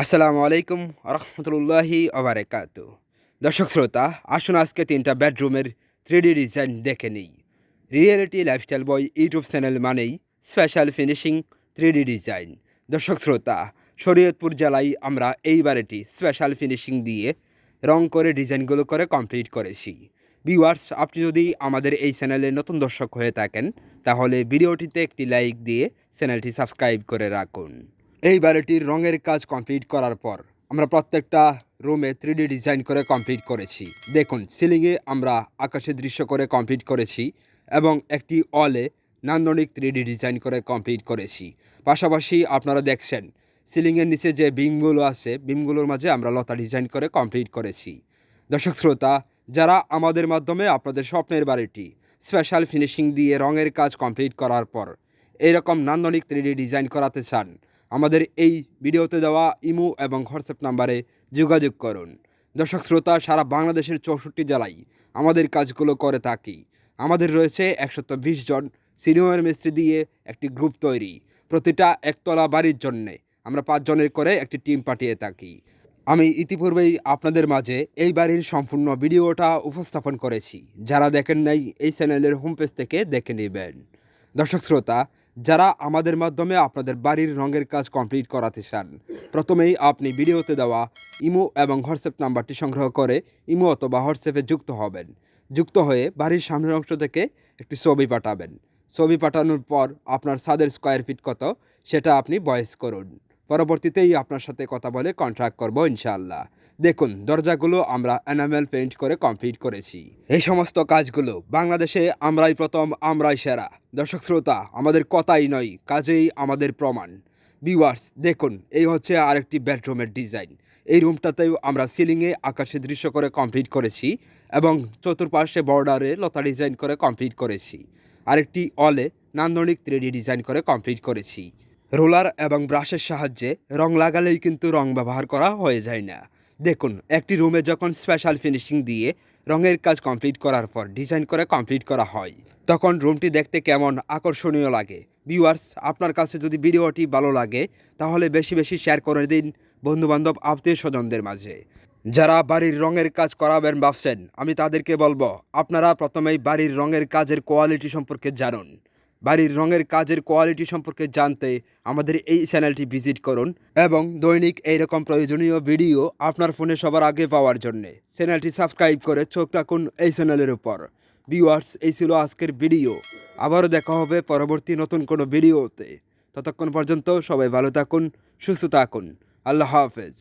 আসসালামু আলাইকুম রহমতুল্লাহি ওবারাকাতু। দর্শক শ্রোতা, আসুন আজকে তিনটা বেডরুমের থ্রি ডিজাইন দেখে নিই। Reality lifestyle boy YouTube channel মানেই স্পেশাল ফিনিশিং থ্রি ডিজাইন দর্শক শ্রোতা, শরীয়তপুর জেলায় আমরা এই বাড়িটি স্পেশাল ফিনিশিং দিয়ে রং করে ডিজাইনগুলো করে কমপ্লিট করেছি। ভিউয়ার্স আপনি যদি আমাদের এই চ্যানেলে নতুন দর্শক হয়ে থাকেন, তাহলে ভিডিওটিতে একটি লাইক দিয়ে চ্যানেলটি সাবস্ক্রাইব করে রাখুন। এই বাড়িটির রঙের কাজ কমপ্লিট করার পর আমরা প্রত্যেকটা রুমে থ্রি ডিজাইন করে কমপ্লিট করেছি। দেখুন সিলিংয়ে আমরা আকাশের দৃশ্য করে কমপ্লিট করেছি এবং একটি অলে নান্দনিক থ্রি ডিজাইন করে কমপ্লিট করেছি। পাশাপাশি আপনারা দেখছেন সিলিংয়ের নিচে যে বিমগুলো আছে বিমগুলোর মাঝে আমরা লতা ডিজাইন করে কমপ্লিট করেছি। দর্শক শ্রোতা, যারা আমাদের মাধ্যমে আপনাদের স্বপ্নের বাড়িটি স্পেশাল ফিনিশিং দিয়ে রঙের কাজ কমপ্লিট করার পর এইরকম নান্দনিক থ্রি ডিজাইন করাতে চান আমাদের এই ভিডিওতে দেওয়া ইমো এবং হোয়াটসঅ্যাপ নাম্বারে যোগাযোগ করুন। দর্শক শ্রোতা, সারা বাংলাদেশের চৌষট্টি জেলায় আমাদের কাজগুলো করে থাকি। আমাদের রয়েছে একশত বিশ জন সিনিয়র মিস্ত্রি দিয়ে একটি গ্রুপ তৈরি। প্রতিটা একতলা বাড়ির জন্যে আমরা পাঁচজনের করে একটি টিম পাঠিয়ে থাকি। আমি ইতিপূর্বেই আপনাদের মাঝে এই বাড়ির সম্পূর্ণ ভিডিওটা উপস্থাপন করেছি। যারা দেখেন নাই, এই চ্যানেলের হোম পেজ থেকে দেখে নেবেন। দর্শক শ্রোতা যারা আমাদের মাধ্যমে আপনাদের বাড়ির রঙের কাজ কমপ্লিট করাতে চান, প্রথমেই আপনি ভিডিওতে দেওয়া ইমো এবং হোয়াটসঅ্যাপ নাম্বারটি সংগ্রহ করে ইমো অথবা হোয়াটসঅ্যাপে যুক্ত হবেন। যুক্ত হয়ে বাড়ির সামনের অংশ থেকে একটি ছবি পাঠাবেন। ছবি পাঠানোর পর আপনার ছাদের স্কোয়ার ফিট কত, সেটা আপনি বয়েস করুন। পরবর্তীতেই আপনার সাথে কথা বলে কন্ট্রাক্ট করব ইনশাআল্লাহ। দেখুন, দরজাগুলো আমরা এনামেল পেইন্ট করে কমপ্লিট করেছি। এই সমস্ত কাজগুলো বাংলাদেশে আমরাই প্রথম, আমরাই সেরা। দর্শক শ্রোতা, আমাদের কথাই নয়, কাজেই আমাদের প্রমাণ। ভিউয়ার্স দেখুন, এই হচ্ছে আরেকটি বেডরুমের ডিজাইন এই রুমটাতেও আমরা সিলিংয়ে আকাশে দৃশ্য করে কমপ্লিট করেছি এবং চতুর্পাশে বর্ডারে লতা ডিজাইন করে কমপ্লিট করেছি। আরেকটি অলে নান্দনিক থ্রি ডিজাইন করে কমপ্লিট করেছি। রোলার এবং ব্রাশের সাহায্যে রং লাগালেই কিন্তু রং ব্যবহার করা হয়ে যায় না। দেখুন, একটি রুমে যখন স্পেশাল ফিনিশিং দিয়ে রঙের কাজ কমপ্লিট করার পর ডিজাইন করে কমপ্লিট করা হয়, তখন রুমটি দেখতে কেমন আকর্ষণীয় লাগে। ভিউয়ার্স আপনার কাছে যদি ভিডিওটি ভালো লাগে, তাহলে বেশি বেশি শেয়ার করে দিন বন্ধুবান্ধব, আত্মীয় স্বজনদের মাঝে। যারা বাড়ির রঙের কাজ করাবেন ভাবছেন, আমি তাদেরকে বলব, আপনারা প্রথমেই বাড়ির রঙের কাজের কোয়ালিটি সম্পর্কে জানুন। বাড়ির রঙের কাজের কোয়ালিটি সম্পর্কে জানতে আমাদের এই চ্যানেলটি ভিজিট করুন এবং দৈনিক এইরকম প্রয়োজনীয় ভিডিও আপনার ফোনে সবার আগে পাওয়ার জন্যে। চ্যানেলটি সাবস্ক্রাইব করে চোখ রাখুন এই চ্যানেলের উপর। ভিউয়ার্স এই ছিল আজকের ভিডিও আবারও দেখা হবে পরবর্তী নতুন কোনো ভিডিওতে ততক্ষণ পর্যন্ত সবাই ভালো থাকুন, সুস্থ থাকুন। আল্লাহ হাফেজ।